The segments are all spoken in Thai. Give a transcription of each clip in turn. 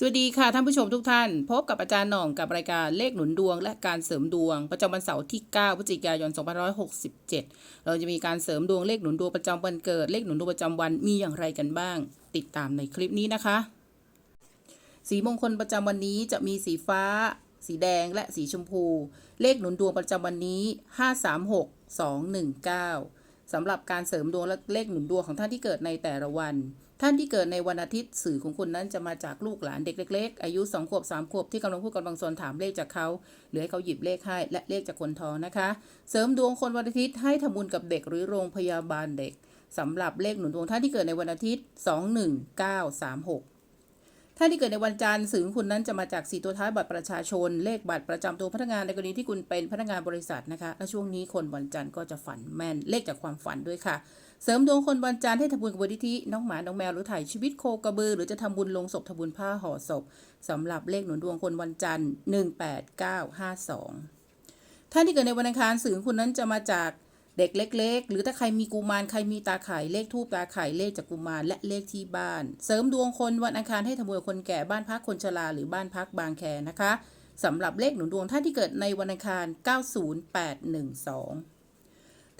สวัสดีค่ะท่านผู้ชมทุกท่าน พบกับอาจารย์หน่องกับรายการเลขหนุนดวง และการเสริมดวง ประจำวันเสาร์ที่ 9 พฤศจิกายน 2567 เราจะมีการเสริมดวงเลขหนุนดวงประจำวันเกิด เลขหนุนดวงประจำวันมีอย่างไรกันบ้าง ติดตามในคลิปนี้นะคะ สีมงคลประจำวันนี้จะมีสีฟ้า สีแดงและสีชมพู เลขหนุนดวงประจำวันนี้ 536 219สำหรับการเสริมดวงและเลขหนุนดวงของท่านที่เกิดในแต่ละวัน ท่านที่เกิดในวันอาทิตย์สื่อของคุณนั้นจะมาจากลูกหลานเด็กเล็กๆ อายุ2ขวบ3ขวบที่กำลังพูดกำลังสนถามเลขจากเขาหรือให้เขาหยิบเลขให้และเลขจากคนท้องนะคะ เสริมดวงคนวันอาทิตย์ให้ทำบุญกับเด็กหรือโรงพยาบาลเด็กสำหรับเลขหนุนดวงท่านที่เกิดในวันอาทิตย์ 21936ท่านที่เกิดในวันจันทร์สื่อของคุณนั้นจะมาจากสีตัวท้ายบัตรประชาชน เลขบัตรประจำตัวพนักงานในกรณีที่คุณเป็นพนักงานบริษัทนะคะ และช่วงนี้คนวันจันทร์ก็จะฝันแม่นเลขจากความฝันด้วยค่ะ เสริมดวงคนวันจันทร์ให้ทำบุญกับบุญที่น้องหมา น้องแมว หรือถ่ายชีวิตโคกระบือ หรือจะทำบุญลงศพทำบุญผ้าห่อศพสำหรับเลขหนุนดวงคนวันจันทร์ 18952 ท่านที่เกิดในวันอังคารสื่อของคุณนั้นจะมาจากเด็กเล็ก ๆ หรือถ้าใครมีกุมารใครมีตาไข่เลขทูบตาไข่เลขจากกุมารและเลขที่บ้าน เสริมดวงคนวันอังคารให้ทำบุญคนแก่บ้านพักคนชราหรือบ้านพักบางแคนะคะสำหรับเลขหนุนดวงท่านที่เกิดในวันอังคาร 90812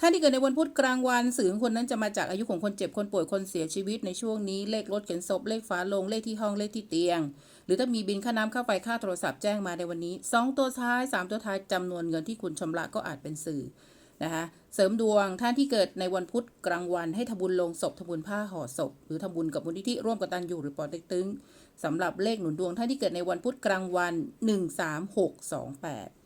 ท่าที่เกิดในวันพุธกลางวันสื่อของคนนั้นจะมาจากอายุของคนเจ็บคนป่วยคนเสียชีวิตในช่วงนี้เลขรถเข็นศพเลขฝาลงเลขที่ห้องเลขที่เตียง หรือถ้ามีบินค่าน้ำค่าไฟค่าโทรศัพท์แจ้งมาในวันนี้ 2 ตัวท้าย 3 ตัวท้ายจำนวนเงินที่คุณชำระก็อาจเป็นสื่อนะคะเสริมดวงท่านที่เกิดในวันพุธกลางวันให้ทำบุญลงศพทำบุญผ้าห่อศพ หรือทำบุญกับมูลนิธิร่วมกตันอยู่หรือปอเต็กตึงสำหรับเลขหนุนดวงท่านที่เกิดในวันพุธกลางวัน 13628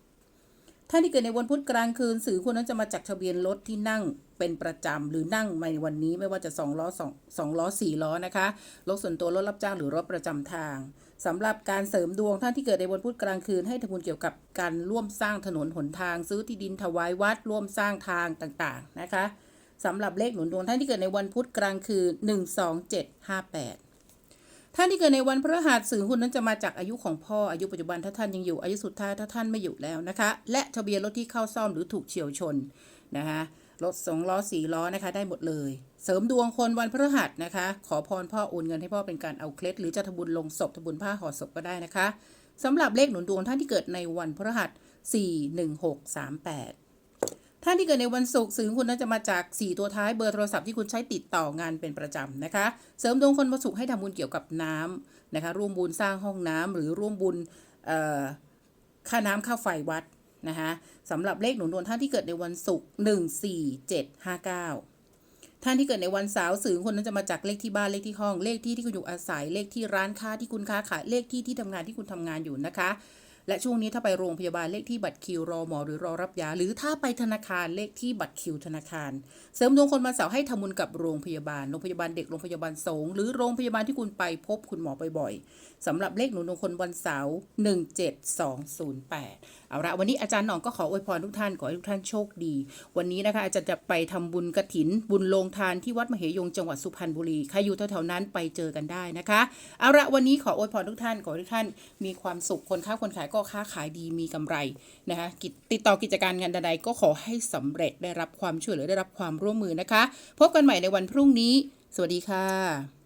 ท่าที่เกิดในวันพุธกลางคืนสื่อคนนั้นจะมาจากทะเบียนรถที่นั่งเป็นประจำหรือนั่งในวันนี้ไม่ว่าจะ2ล้อ2 2ล้อ4ล้อนะคะรถส่วนตัวรถรับจ้างหรือรถประจำทางสำหรับการเสริมดวงท่านที่เกิดในวันพุธกลางคืน ให้ทำบุญเกี่ยวกับการร่วมสร้างถนนหนทาง ซื้อที่ดินถวายวัด ร่วมสร้างทางต่างๆนะคะสำหรับเลขหนุนดวงท่านที่เกิดในวันพุธกลางคืน 12758 ท่านที่เกิดในวันพฤหัสสื่อคุณนั้นจะมาจากอายุของพ่ออายุปัจจุบันถ้าท่านยังอยู่อายุสุดท้ายถ้าท่านไม่อยู่แล้วนะคะ และทะเบียนรถที่เข้าซ่อมหรือถูกเฉียวชนนะคะรถสองล้อสี่ล้อนะคะ ได้หมดเลย เสริมดวงคนวันพฤหัสนะคะ ขอพรพ่อโอนเงินให้พ่อเป็นการเอาเคล็ดหรือจะทบุญลงศพทบุญผ้าห่อศพก็ได้นะคะสำหรับเลขหนุนดวงท่านที่เกิดในวันพฤหัส4 1 6 3 8 ท่านที่เกิดในวันศุกร์สื่อของคุณน่าจะมาจาก 4 ตัวท้ายเบอร์โทรศัพท์ที่คุณใช้ติดต่องานเป็นประจำนะคะ เสริมดวงคนวันศุกร์ให้ทำบุญเกี่ยวกับน้ำนะคะ ร่วมบุญสร้างห้องน้ำหรือร่วมบุญเอ่อค่าน้ำค่าไฟวัดนะคะสำหรับเลขหนุนดวงท่านที่เกิดในวันศุกร์14759 ท่านที่เกิดในวันเสาร์สื่อคนนั้นจะมาจากเลขที่บ้านเลขที่ห้องเลขที่ที่คุณอยู่อาศัยเลขที่ร้านค้าที่คุณค้าขายเลขที่ที่ทำงานที่คุณทำงานอยู่นะคะ และช่วงนี้ถ้าไปโรงพยาบาลเลขที่บัตรคิวรอหมอหรือรอรับยา หรือถ้าไปธนาคารเลขที่บัตรคิวธนาคาร เสริมดวงคนวันเสาร์ให้ทำบุญกับโรงพยาบาลโรงพยาบาลเด็กโรงพยาบาลสงหรือโรงพยาบาลที่คุณไปพบคุณหมอบ่อยๆสำหรับเลขหนุนดวงคนวันเสาร์17208 เอาละวันนี้อาจารย์หน่องก็ขออวยพรทุกท่านขอให้ทุกท่านโชคดี วันนี้นะคะอาจารย์จะไปทำบุญกระถิน บุญโรงทานที่วัดมเหยงจังหวัดสุพรรณบุรีใครอยู่แถวๆนั้นไปเจอกันได้นะคะเอาละวันนี้ขออวยพรทุกท่านขอให้ทุกท่านมีความสุขคนค้าคนขายก็ค้าขายดีมีกำไรนะคะติดต่อกิจการงานใดๆก็ขอให้สำเร็จได้รับความช่วยเหลือได้รับความร่วมมือนะคะ พบกันใหม่ในวันพรุ่งนี้ สวัสดีค่ะ